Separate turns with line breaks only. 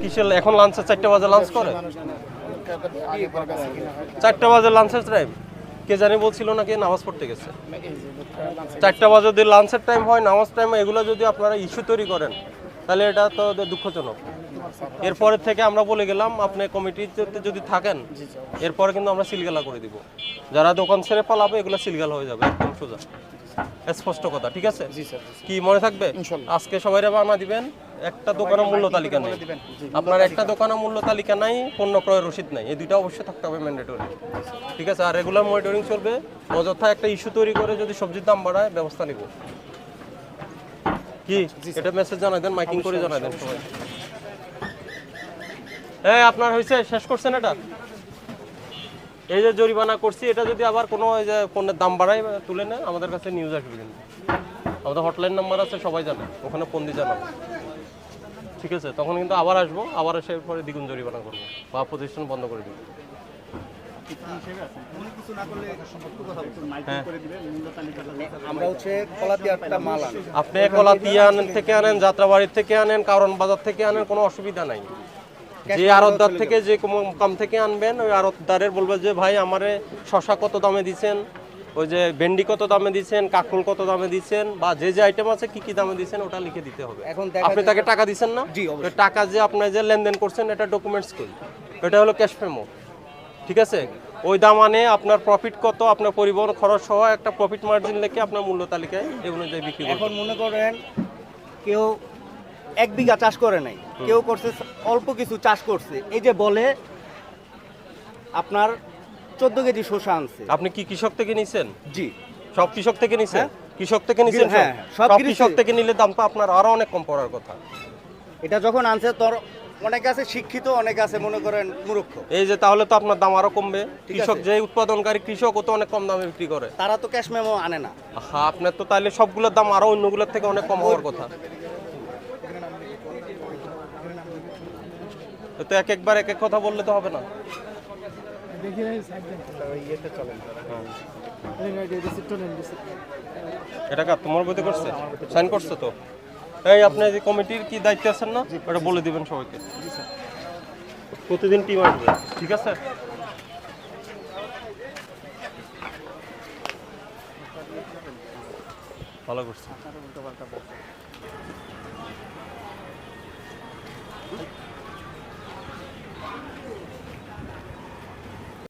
কিসের এখন লাঞ্চে চারটে বাজে লাঞ্চ করে? চারটে বাজে লাঞ্চের টাইম কে জানি বলছিল নাকি নামাজ পড়তে গেছে। চারটা বাজে যদি লাঞ্চের টাইম হয় নামাজ টাইম এগুলো যদি আপনারা ইস্যু তৈরি করেন তাহলে এটা তো দুঃখজনক। এরপরের থেকে আমরা বলে গেলাম আপনি কমিটিতে যদি থাকেন এরপরে কিন্তু আমরা সিলগালা করে দিব। যারা দোকান ছেড়ে পালাবে এগুলো সিলগালা হয়ে যাবে একদম সোজা। স্পষ্ট কথা ঠিক আছে? কি মনে থাকবে? আজকে সবাই বানা দিবেন একটা দোকানের মূল্য তালিকা নেই। আপনার একটা দোকানের মূল্য তালিকা নাই পণ্য ক্রয়ের রসিদ নাই। এই দুইটা অবশ্যই থাকতে হবে ম্যান্ডেটরি ঠিক আছে আর রেগুলার মনিটরিং চলবে। অযথা একটা ইস্যু তৈরি করে যদি সবজির দাম বাড়ায় ব্যবস্থা নিব। কি? এটা মেসেজ জানাই দেন মাইকিং করে জানাই দেন সবাই। হ্যাঁ আপনার হয়েছে? শেষ করছেন এটা? এই যে জরিমানা করছি এটা যদি আবার কোনো এই যে পণ্যের দাম বাড়ায় তুলে নেয় আমাদের কাছে নিউজ আসবে কিন্তু। আমাদের হটলাইন নাম্বার আছে সবাই জানে। ওখানে ফোন দিয়ে জানাব। ঠিক আছে তখন কিন্তু আবার আসব আবার এসে পরে দ্বিগুণ জরিমানা করব বা প্রতিষ্ঠান বন্ধ করে দেবো।
আমরা হচ্ছে কলাতে একটা মাল আনি।
আপনি কলাতিয়া আনেন থেকে আনেন যাত্রাবাড়ির থেকে আনেন কারণ বাজার থেকে আনেন কোনো অসুবিধা নাই। যে আড়তদার থেকে যে কম- কম থেকে আনবেন ওই আড়তদারের বলবে যে ভাই আমারে শশা কত দামে দিছেন? ওই যে ভেন্ডি কত দামে দিচ্ছেন কাকুল কত দামে দিচ্ছেন বা যে যে আইটেম আছে কি কি দামে দিচ্ছেন ওটা লিখে দিতে হবে।
এখন
আপনি তাকে টাকা দিচ্ছেন না?
জি,
টাকা যে আপনি যে লেনদেন করছেন এটা ডকুমেন্টস কই? এটা হলো ক্যাশ মেমো ঠিক আছে? ওই দাম আনে আপনার প্রফিট কত আপনার পরিবহন খরচ সহ একটা প্রফিট মার্জিন লিখে আপনার মূল্য তালিকায় এই অনুযায়ী বিক্রি
এখন মনে করেন কেউ এক বিঘা চাষ করে নাই কেউ করছে অল্প কিছু চাষ করছে। এই যে বলে আপনার চোদ্দ কেজি শসা আনছে।
আপনি কি কৃষক থেকে নিছেন?
জি।
সব কৃষক থেকে নিছেন? কৃষক থেকে নিছেন
হ্যাঁ,
সব?
সব কৃষক-
কৃষক থেকে নিলে দাম তো আপনার আরও অনেক কম পড়ার কথা।
এটা যখন আনছে তোর অনেকে আছে শিক্ষিত অনেকে আছে মনে করেন মূর্খ।
এই যে তাহলে তো আপনার দাম আরও কমবে। কৃষক যে উৎপাদনকারী কৃষক ও তো অনেক কম দামে বিক্রি করে।
তারা তো ক্যাশ মেমো আনে না।
হ্যাঁ আপনার তো তাহলে সবগুলোর দাম আরও অন্যগুলোর থেকে অনেক কম হওয়ার কথা। তো এক একবার এক এক কথা বললে তো হবে না। এটা কার? তোমার বইতে করছে? সাইন করছে তো? এই আপনি যে কমিটির কি দায়িত্ব আছেন না? ওটা বলে দিবেন সবাইকে। প্রতিদিন টিম আসবে। ঠিক আছে। ভালো করছে।